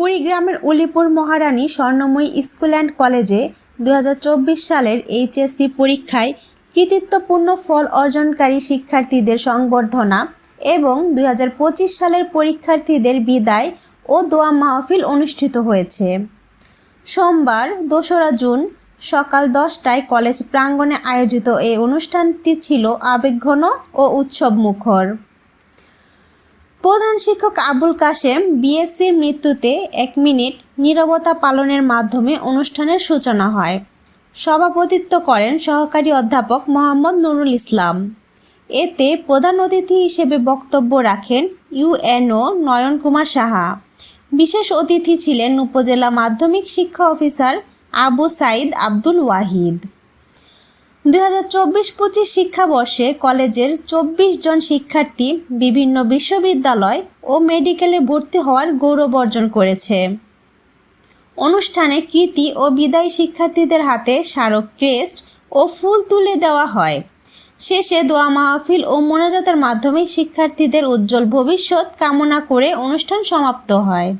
কুড়িগ্রামের Ulipur Maharani Swarnamoyee school and কলেজে দু হাজার চব্বিশ সালের এইচএসসি পরীক্ষায় কৃতিত্বপূর্ণ ফল অর্জনকারী শিক্ষার্থীদের সংবর্ধনা এবং দু হাজার পঁচিশ সালের পরীক্ষার্থীদের বিদায় ও দোয়া মাহফিল অনুষ্ঠিত হয়েছে। সোমবার, দোসরা জুন, সকাল দশটায় কলেজ প্রাঙ্গণে আয়োজিত এই অনুষ্ঠানটি ছিল আবেগঘন ও উৎসব মুখর প্রধান শিক্ষক আবুল কাশেম বিএসসির মৃত্যুতে এক মিনিট নীরবতা পালনের মাধ্যমে অনুষ্ঠানের সূচনা হয়। সভাপতিত্ব করেন সহকারী অধ্যাপক মোহাম্মদ নুরুল ইসলাম। এতে প্রধান অতিথি হিসেবে বক্তব্য রাখেন ইউএনও নয়ন কুমার সাহা। বিশেষ অতিথি ছিলেন উপজেলা মাধ্যমিক শিক্ষা অফিসার আবু সাইদ আব্দুল ওয়াহিদ। দুই হাজার চব্বিশ পঁচিশ শিক্ষাবর্ষে কলেজের চব্বিশ জন শিক্ষার্থী বিভিন্ন বিশ্ববিদ্যালয় ও মেডিকেলে ভর্তি হওয়ার গৌরব অর্জন করেছে। অনুষ্ঠানে কৃতি ও বিদায়ী শিক্ষার্থীদের হাতে স্মারক ক্রেস্ট ও ফুল তুলে দেওয়া হয়। শেষে দোয়া মাহফিল ও মোনাজাতের মাধ্যমে শিক্ষার্থীদের উজ্জ্বল ভবিষ্যৎ কামনা করে অনুষ্ঠান সমাপ্ত হয়।